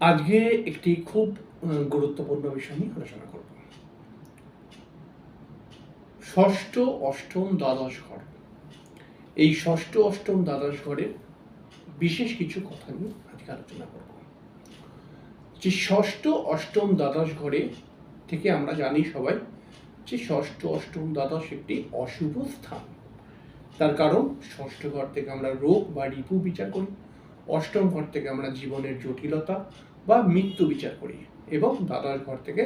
আজকে একটি খুব গুরুত্বপূর্ণ বিষয় নিয়ে আলোচনা করব। ষষ্ঠ অষ্টম দ্বাদশ ঘর। এই ষষ্ঠ অষ্টম দ্বাদশ ঘরের বিশেষ কিছু কথা নিয়ে আজকে আলোচনা করব। যে ষষ্ঠ অষ্টম দ্বাদশ ঘরে থেকে আমরা জানি সবাই যে ষষ্ঠ অষ্টম দ্বাদশ একটি অশুভ স্থান। তার কারণ ষষ্ঠ ঘর থেকে আমরা রোগ বা রিপু বিচার করি। অষ্টম ঘর থেকে আমরা জীবনের জটিলতা বা মৃত্যু বিচার করি এবং দ্বাদশ ঘর থেকে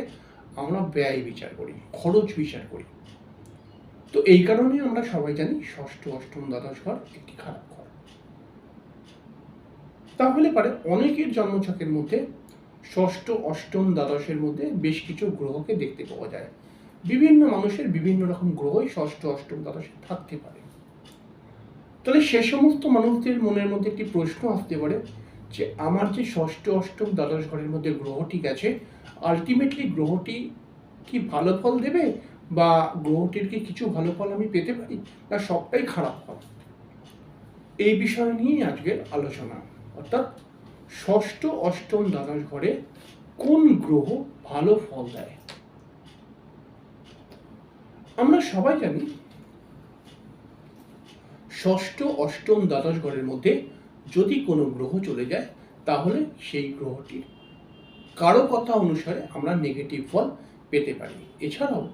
আমরা ব্যয় বিচার করি, খরচ বিচার করি। তো এই কারণে আমরা সবাই জানি ষষ্ঠ, অষ্টম, দ্বাদশ ঘর একটি খারাপ ঘর। তাহলে পারে অনেকের জন্মছকের মধ্যে ষষ্ঠ, অষ্টম, দ্বাদশের মধ্যে বেশ কিছু গ্রহকে দেখতে পাওয়া যায়। বিভিন্ন মানুষের বিভিন্ন রকম গ্রহই ষষ্ঠ, অষ্টম, দ্বাদশে থাকতে পারে। তাহলে সে সমস্ত মানুষদের মনের মধ্যে একটি প্রশ্ন আসতে পারে যে আমার যে ষষ্ঠ, অষ্টম, দ্বাদশ ঘরের মধ্যে গ্রহটি গেছে আলটিমেটলি গ্রহটি কি ভালো ফল দেবে বা গ্রহটির কি কিছু ভালো ফল আমি পেতে পারি না সবটাই খারাপ ফল? এই বিষয় নিয়েই আজকের আলোচনা। অর্থাৎ ষষ্ঠ, অষ্টম, দ্বাদশ ঘরে কোন গ্রহ ভালো ফল দেয়? আমরা সবাই জানি ষষ্ঠ অষ্টম দ্বাদশ ঘরের মধ্যে যদি কোনো গ্রহ চলে যায়, তাহলে সেই গ্রহটির কারও কথা অনুসারে আমরা নেগেটিভ ফল পেতে পারি। এছাড়াও,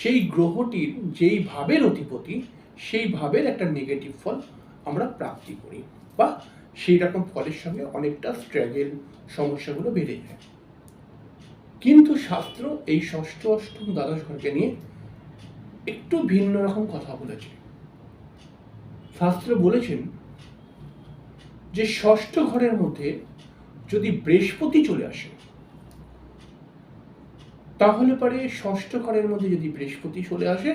সেই গ্রহটির যেই ভাবের অধিপতি, সেই ভাবের একটা নেগেটিভ ফল আমরা প্রাপ্তি করি বা সেই রকম ফলের সঙ্গে অনেকটা স্ট্রাগেল সমস্যাগুলো বেড়ে যায়। কিন্তু শাস্ত্র এই ষষ্ঠ অষ্টম দ্বাদশ ঘরকে নিয়ে একটু ভিন্ন রকম কথা বলেছে। শাস্ত্র বলেছেন যে ষষ্ঠ ঘরের মধ্যে যদি বৃহস্পতি চলে আসে, তাহলে পরে ষষ্ঠ ঘরের মধ্যে যদি বৃহস্পতি চলে আসে,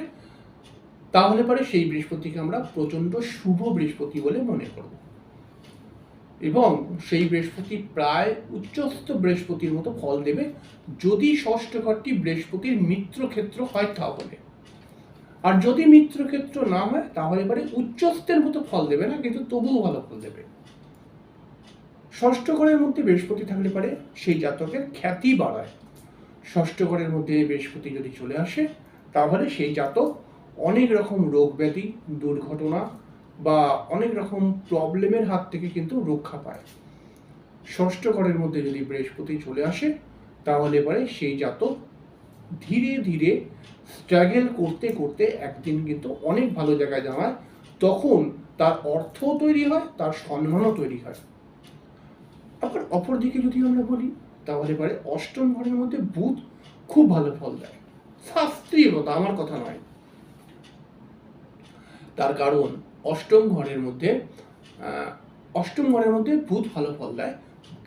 তাহলে পরে সেই বৃহস্পতিকে আমরা প্রচণ্ড শুভ বৃহস্পতি বলে মনে করব। এবং সেই বৃহস্পতি প্রায় উচ্চস্থ বৃহস্পতির মতো ফল দেবে। যদি ষষ্ঠ ঘরটি বৃহস্পতির মিত্র ক্ষেত্র হয় তাহলে। আর যদি মিত্র ক্ষেত্র না হয়, তাহলে পরে উচ্চস্থের মতো ফল দেবে না, কিন্তু তবুও ভালো ফল দেবে। ষষ্ঠ ঘরের মধ্যে বৃহস্পতি থাকলে পারে, সেই জাতকের খ্যাতি বাড়ায়। ষষ্ঠ ঘরের মধ্যে বৃহস্পতি যদি চলে আসে, তাহলে সেই জাতক অনেক রকম রোগ ব্যাধি, দুর্ঘটনা বা অনেক রকম প্রবলেমের হাত থেকে কিন্তু রক্ষা পায়। ষষ্ঠ ঘরের মধ্যে যদি বৃহস্পতি চলে আসে, তাহলে পরে সেই জাতক ধীরে ধীরে স্ট্রাগল করতে করতে একদিন কিন্তু অনেক ভালো জায়গায় যাওয়ায় তখন তার অর্থও তৈরি হয়, তার সম্মানও তৈরি হয়। আবার অপরদিকে যদি আমরা বলি, তাহলে পরে অষ্টম ঘরের মধ্যে বুধ খুব ভালো ফল দেয়। শাস্ত্রীয় কথা আমার কথা নয়। তার কারণ অষ্টম ঘরের মধ্যে অষ্টম ঘরের মধ্যে বুধ ভালো ফল দেয়।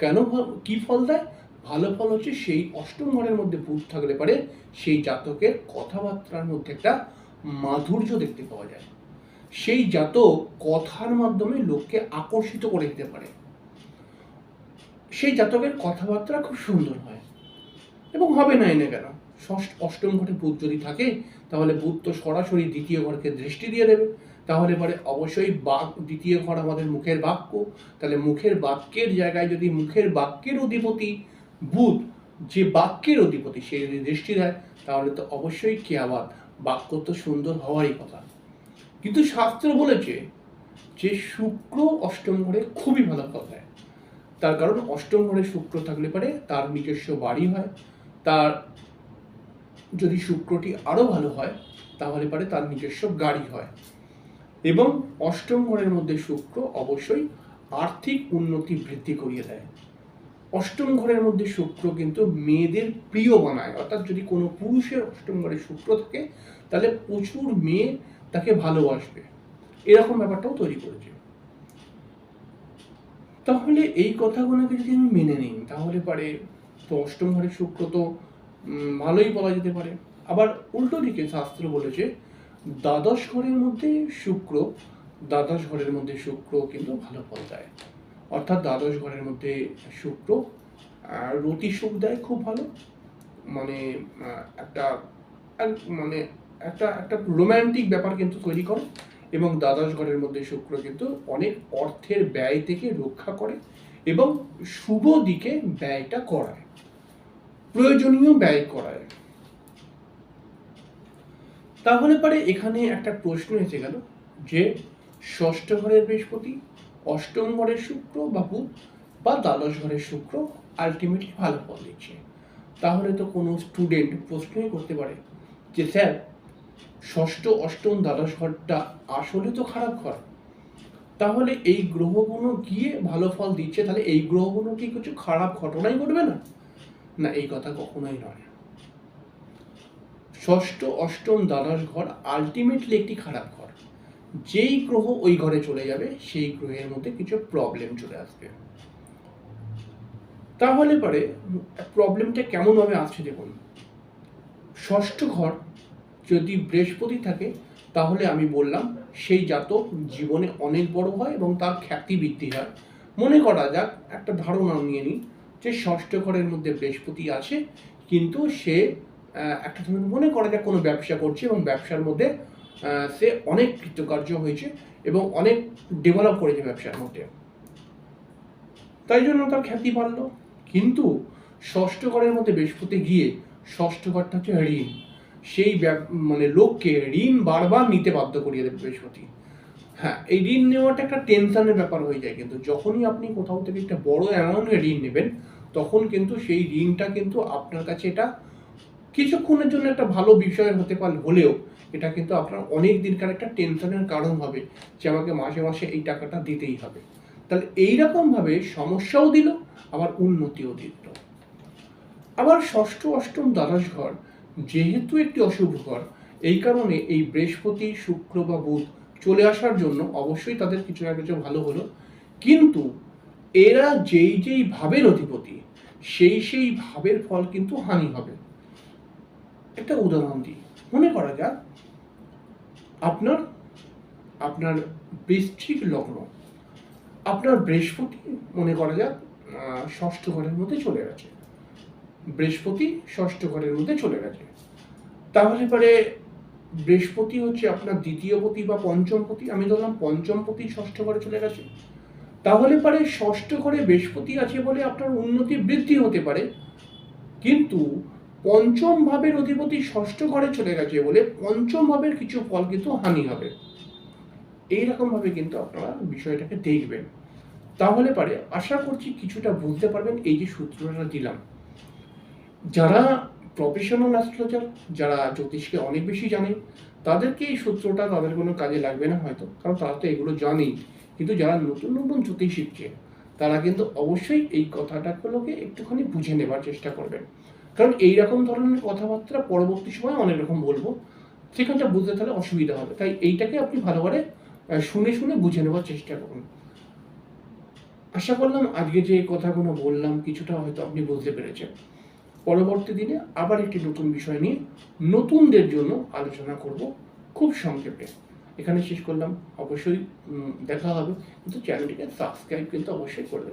কেন কি ফল দেয়? ভালো ফল হচ্ছে সেই অষ্টম ঘরের মধ্যে বুধ থাকলে পারে সেই জাতকের কথাবার্তার মধ্যে একটা মাধুর্য দেখতে পাওয়া যায়। সেই জাতক কথার মাধ্যমে লোককে আকর্ষিত করে দিতে পারে। সেই জাতকের কথাবার্তা খুব সুন্দর হয়। এবং হবে না এনে কেন? ষষ্ঠ, অষ্টম ঘরে বুধ যদি থাকে, তাহলে বুধ তো সরাসরি দ্বিতীয় ঘরকে দৃষ্টি দিয়ে দেবে। তাহলে পরে অবশ্যই বাক দ্বিতীয় ঘর আমাদের মুখের বাক্য। তাহলে মুখের বাক্যের জায়গায় যদি মুখের বাক্যের অধিপতি বুধ যে বাক্যের অধিপতি, সে যদি দৃষ্টি দেয়, তাহলে তো অবশ্যই কে আবার বাক্য তো সুন্দর হওয়ারই কথা। কিন্তু শাস্ত্র বলেছে যে শুক্র অষ্টম ঘরে খুবই ভালো ফল তার কারণ অষ্টম ঘরে শুক্র থাকলে পারে তার নিজস্ব বাড়ি হয়, তার যদি শুক্রটি আরও ভালো হয়, তাহলে পারে তার নিজস্ব গাড়ি হয়। এবং অষ্টম ঘরের মধ্যে শুক্র অবশ্যই আর্থিক উন্নতি বৃদ্ধি করিয়ে দেয়। অষ্টম ঘরের মধ্যে শুক্র কিন্তু মেয়েদের প্রিয় বানায়। অর্থাৎ যদি কোনো পুরুষের অষ্টম ঘরে শুক্র থাকে, তাহলে প্রচুর মেয়ে তাকে ভালোবাসবে। এরকম ব্যাপারটাও তৈরি করেছে। তাহলে এই কথাগুলোকে যদি আমি মেনে নিই, তাহলে পারে তো অষ্টম ঘরের শুক্র তো ভালোই বলা যেতে পারে। আবার উল্টো দিকে শাস্ত্র বলেছে, দ্বাদশ ঘরের মধ্যে শুক্র, দ্বাদশ ঘরের মধ্যে শুক্র কিন্তু ভালো ফল দেয়। অর্থাৎ দ্বাদশ ঘরের মধ্যে শুক্র রতি সুখ দেয় খুব ভালো। মানে একটা এক- মানে একটা একটা রোম্যান্টিক ব্যাপার কিন্তু তৈরি করে এবং দ্বাদশ ঘরের মধ্যে শুক্র কিন্তু অনেক অর্থের ব্যয় থেকে রক্ষা করে এবং শুভ দিকে ব্যয়টা করায়, প্রয়োজনীয় ব্যয় করায়। তাহলে পরে এখানে একটা প্রশ্ন এসে গেল যে ষষ্ঠ ঘরের বৃহস্পতি অষ্টম ঘরের শুক্র বা বুধ বা দ্বাদশ ঘরের শুক্র আলটিমেটলি ভালো ফল দিচ্ছে। তাহলে তো কোনো স্টুডেন্ট প্রশ্নই করতে পারে যে, স্যার, ষষ্ঠ, অষ্টম, দ্বাদশ ঘরটা আসলে তো খারাপ ঘর। তাহলে এই গ্রহগুলো গিয়ে ভালো ফল দিচ্ছে, তাহলে এই গ্রহগুলো কি কিছু খারাপ ঘটনাই ঘটবে না? না, এই কথা কখনোই নয়। ষষ্ঠ, অষ্টম, দ্বাদশ ঘর আলটিমেটলি একটি খারাপ ঘর। যেই গ্রহ ওই ঘরে চলে যাবে, সেই গ্রহের মধ্যে কিছু প্রবলেম চলে আসবে। তাহলে পরে প্রবলেমটা কেমনভাবে আসছে দেখুন। ষষ্ঠ ঘর যদি বৃহস্পতি থাকে, তাহলে আমি বললাম সেই জাতক জীবনে অনেক বড় হয় এবং তার খ্যাতি বৃদ্ধি হয়। মনে করা যাক, একটা ধারণা নিয়ে নিই যে ষষ্ঠ ঘরের মধ্যে বৃহস্পতি আছে, কিন্তু সে একটা মনে করা যাক কোনো ব্যবসা করছে এবং ব্যবসার মধ্যে সে অনেক কৃতকার্য হয়েছে এবং অনেক ডেভেলপ করেছে ব্যবসার মধ্যে। তাই জন্য তার খ্যাতি বাড়লো। কিন্তু ষষ্ঠ ঘরের মধ্যে বৃহস্পতি গিয়ে ষষ্ঠ ঘরটা হচ্ছে ঋণ। সেই মানে লোককে ঋণ বারবার নিতে বাধ্য করিয়ে দেবে বৃহস্পতি। হ্যাঁ এই ঋণ নেওয়াটা একটা টেনশনের ব্যাপার হয়ে যায় কিন্তু যখনই আপনি কোথাও থেকে একটা বড় অ্যামাউন্টের ঋণ নেবেন, তখন কিন্তু সেই ঋণটা কিন্তু আপনার কাছে এটা কিছুক্ষণের জন্য একটা ভালো বিষয় হতে পারে হলেও এটা কিন্তু আপনার অনেক দিনকার একটা টেনশনের কারণ হবে যে আমাকে মাসে মাসে এই টাকাটা দিতেই হবে। তাহলে এইরকমভাবে সমস্যাও দিল, আবার উন্নতিও দিল। আবার ষষ্ঠ, অষ্টম দ্বাদশ ঘর যেহেতু একটি অশুভ ঘর, এই কারণে এই বৃহস্পতি, শুক্র বা বুধ চলে আসার জন্য অবশ্যই তাদের কিছু না কিছু ভালো হলো। কিন্তু এরা যেই যেই ভাবের অধিপতি, সেই সেই ভাবের ফল কিন্তু হানি হবে। একটা উদাহরণ দিই। মনে করা যাক, আপনার আপনার বৃষ্টির লগ্ন, আপনার বৃহস্পতি মনে করা যাক ষষ্ঠ ঘরের মধ্যে চলে গেছে। বৃহস্পতি ষষ্ঠ ঘরের মধ্যে চলে গেছে। তাহলে পরে বৃহস্পতি হচ্ছে আপনার দ্বিতীয় পতি বা পঞ্চম পতি, আমি ধরলাম পঞ্চম পতি ষষ্ঠ ঘরে চলে গেছে। তাহলে পরে ষষ্ঠ ঘরে বৃহস্পতি আছে বলে আপনার উন্নতি বৃদ্ধি হতে পারে। কিন্তু পঞ্চম ভাবের অধিপতি ষষ্ঠ ঘরে চলে গেছে বলে পঞ্চম ভাবের কিছু ফল কিন্তু হানি হবে। এইরকম ভাবে কিন্তু আপনারা বিষয়টাকে দেখবেন। তাহলে পারে আশা করছি কিছুটা বুঝতে পারবেন এই যে সূত্রটা দিলাম। যারা প্রফেশনাল অ্যাস্ট্রোলজার যারা জ্যোতিষকে অনেক বেশি জানে, তাদেরকে এই সূত্রটা তাদের কোনো কাজে লাগবে না হয়তো, কারণ তারা তো এগুলো জানেই। কিন্তু যারা নতুন নতুন জ্যোতিষ শিখছে, তারা কিন্তু অবশ্যই এই কথাটাগুলোকে একটুখানি বুঝে নেবার চেষ্টা করবেন। কারণ এই রকম ধরনের কথাবার্তা পরবর্তী সময় অনেক রকম বলব। সেখানটা বুঝতে তাহলে অসুবিধা হবে। তাই এইটাকে আপনি ভালো করে শুনে শুনে বুঝে নেওয়ার চেষ্টা করুন। আশা করলাম আজকে যে কথাগুলো বললাম কিছুটা হয়তো আপনি বুঝতে পেরেছেন। পরবর্তী দিনে আবার একটি নতুন বিষয় নিয়ে নতুনদের জন্য আলোচনা করব খুব সংক্ষেপে। এখানে শেষ করলাম। অবশ্যই দেখা হবে। কিন্তু চ্যানেলটিকে সাবস্ক্রাইব কিন্তু অবশ্যই করে দেবেন।